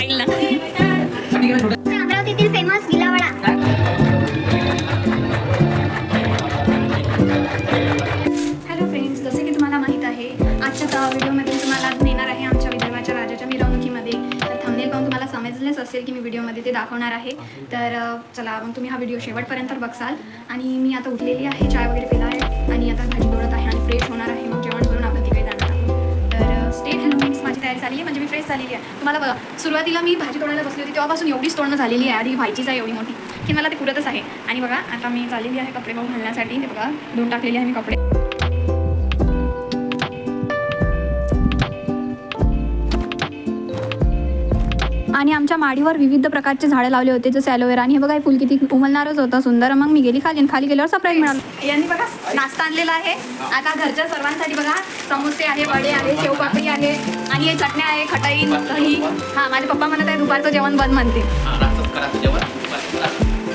Style ना. अमरावतीतील famous गिलावडा. हॅलो फ्रेंड्स जसे की तुम्हाला माहीत आहे आजच्या त्या व्हिडिओमध्ये मी तुम्हाला नेणार आहे आमच्या विदर्भाच्या राजाच्या मिरवणुकीमध्ये. तर थंबनेल पाहून तुम्हाला समजलेच असेल की मी व्हिडिओमध्ये ते दाखवणार आहे. तर चला मग तुम्ही हा व्हिडिओ शेवटपर्यंत बघसाल. आणि मी आता उठलेली आहे चाय वगैरे पिला आहे. आणि आता भाजी दौडत आहे आणि फ्रेश होणार आहे मग जेवण फ्रेंड्स झाली आहे म्हणजे मी फ्रेश झालेली आहे. तुम्हाला बघा सुरुवातीला मी भाजी तोडायला बसली होती तेव्हापासून एवढीच तोडणं झालेली आहे. आधी व्हायचीच आहे एवढी मोठी. की मला ते पुरतच आहे. आणि बघा आता मी झालेली आहे कपडे बघून घालण्यासाठी ते बघा धुवून टाकलेली आहे मी कपडे. आणि आमच्या माडीवर विविध प्रकारचे झाडं लावले होते जसे ॲलोवेरा आणि हे बघा हे फुल किती उमलणारच होतं सुंदर. मग मी गेली खाली आणि खाली गेल्यावर सरप्राईज मिळालं. यांनी बघा नाश्ता आणलेला आहे. आता घरच्या सर्वांसाठी बघा समोसे आहे वडे आहे शेवपापडी आहे आणि हे चटण्या आहे खटाई दही. हा माझे पप्पा म्हणत आहे दुपारचं जेवण बंद म्हणते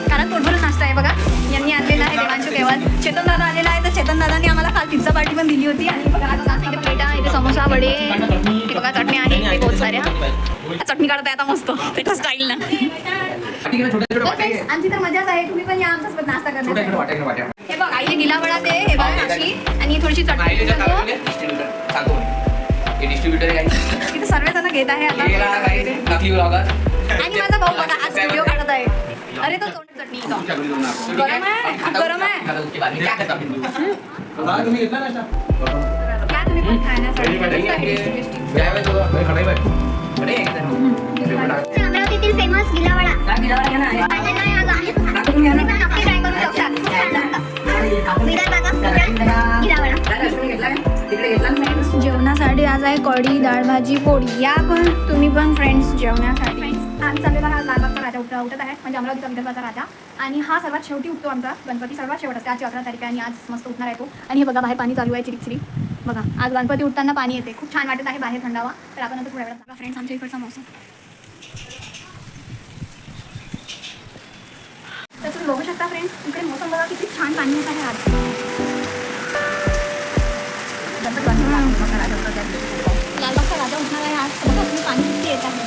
कारण पोटभरच नाश्ता आहे बघा. यांनी आणलेला आहे देवांचं जेवण. चेतन दादा आलेला आहे तर चेतन दादांनी आम्हाला काल पिझ्झा पार्टी पण दिली होती. आणि बघा आता नाश्ता इथे प्लेटा इथे समोसा वडे. बघा चटण्या आहे इथे बहुत साऱ्या. चटणी काढत आहे आता मस्त त्याच्या स्टाईल ना आमची तर मजाच आहे तुम्ही पण या आमच्यासोबत नाश्ता करण्यासाठी हे बघ आईने गिलावडा दे हे बघ अशी आणि थोडीशी चटणी टाकू. इथे सर्वजण घेत आहे आता आणि माझा भाऊ बघा आज व्हिडिओ काढत आहे अरे तो तोंड चटणी. गरम आहे गरम आहे काय तुम्ही पण खाण्यासाठी अमरावतीतील फेमस गिलावडा. हा जेवणासाठी आज आहे कढी डाळ भाजी पोळी. या पण तुम्ही पण फ्रेंड्स जेवण्यासाठी आम्ही चाललेला हा लालबागचा राजा उठा उठत आहे. म्हणजे अमरावतीचा विदर्भाचा राजा. आणि हा सर्वात शेवटी उठतो आमचा. गणपती सर्वात शेवट असते. आजची अकरा तारीख आहे आणि आज मस्त उठणार आहे तो. आणि हे बघा बाहेर पाणी चालू आहे चिरिक चिरिक बघा आज गणपती उठताना पाणी येते. खूप छान वाटत आहे बाहेर थंडावा. तर आपण आता थोड्या वेळा फ्रेंड्स आमच्या इकडचा मौसम. तर तुम्ही बघू शकता फ्रेंड्स इकडे मौसम बघा किती छान पाणी येत आहे आज. लालबागचा राजा उठणार आहे आज. तुम्ही पाणी किती येत आहे.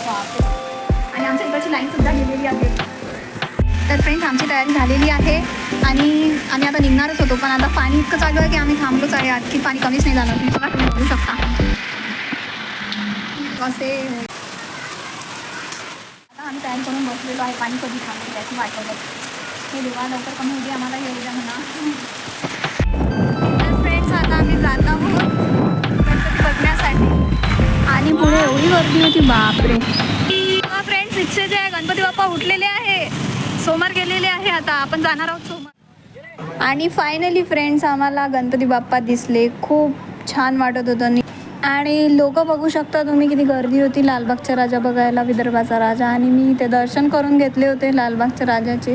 आणि आमच्या इकडची लाईन सुद्धा गेलेली आहे. तर फ्रेंड्स आमची तयारी झालेली आहे. आणि आम्ही आता निघणारच होतो पण आता पाणी इतकं चालू आहे की आम्ही थांबलोच आहे. की पाणी कमीच नाही झालं तुम्ही बघा तुम्ही बघू शकता. असे. आता आम्ही तयारी करून बसलेलो आहे. पाणी कधी थांबेल त्याची वाट बघत. हे देवा लवकर कमी होते आम्हाला येऊ द्या म्हणा. तर फ्रेंड्स आता आम्ही जात आहोत गणपती बघण्यासाठी. आणि पुढे एवढी गर्दी होती बापरे. फ्रेंड्स इच्छे जे आहे. गणपती बाप्पा उठलेले आहे. सोमवार गेलेले आहे आता. आपण जाणार आहोत सोमवार. आणि फायनली फ्रेंड्स आम्हाला गणपती बाप्पा दिसले. खूप छान वाटत होतं. आणि लोक बघू शकता तुम्ही किती गर्दी होती लालबागचा राजा बघायला विदर्भाचा राजा. आणि मी ते दर्शन करून घेतले होते लालबागच्या राजाचे.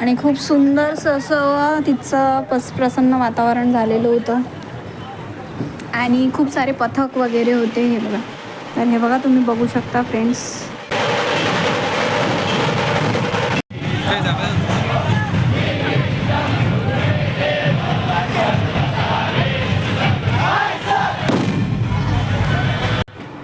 आणि खूप सुंदरसं असं तिचं पस प्रसन्न वातावरण झालेलं होतं. आणि खूप सारे पथक वगैरे होते हे बघा. तर हे बघा तुम्ही बघू शकता फ्रेंड्स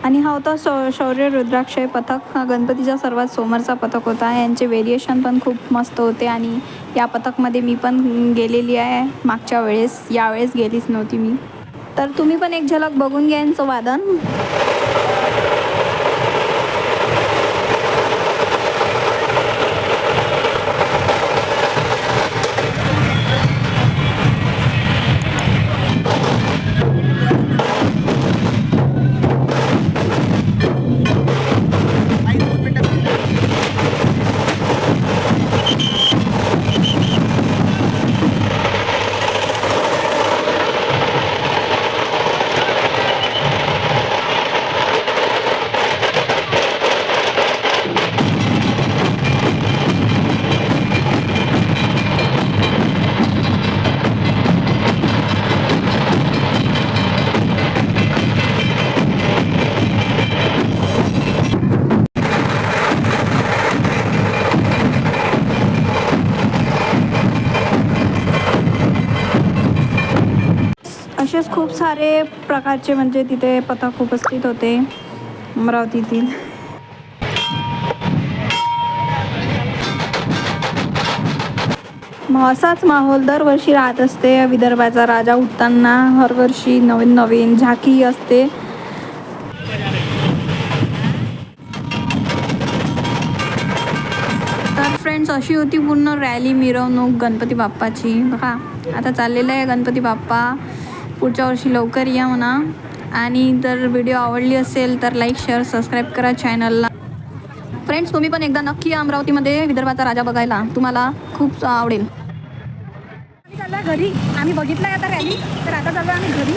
आणि हा होता सौ शौर्य रुद्राक्षय पथक. हा गणपतीचा सर्वात समोरचा पथक होता. यांचे व्हेरिएशन पण खूप मस्त होते आणि या पथकमध्ये मी पण गेलेली आहे. मागच्या वेळेस यावेळेस गेलीच नव्हती मी. तर तुम्ही पण एक झलक बघून घ्या यांचं वादन. असेच खूप सारे प्रकारचे म्हणजे तिथे पथक उपस्थित होते अमरावतीतील. असाच माहोल दरवर्षी राहत असते. विदर्भाचा राजा उठताना हरवर्षी नवीन नवीन झाकी असते. तर फ्रेंड्स अशी होती पूर्ण रॅली मिरवणूक गणपती बाप्पाची. बघा आता चाललेलं आहे गणपती बाप्पा. पुढच्या वर्षी लवकर या म्हणा. आणि जर व्हिडिओ आवडली असेल तर लाईक शेअर सबस्क्राईब करा चॅनलला फ्रेंड्स तुम्ही पण एकदा नक्की या अमरावतीमध्ये विदर्भाचा राजा बघायला. तुम्हाला खूप आवडेल. आम्ही घरी. आम्ही बघितलं आता रॅली तर आता चाललो आम्ही घरी.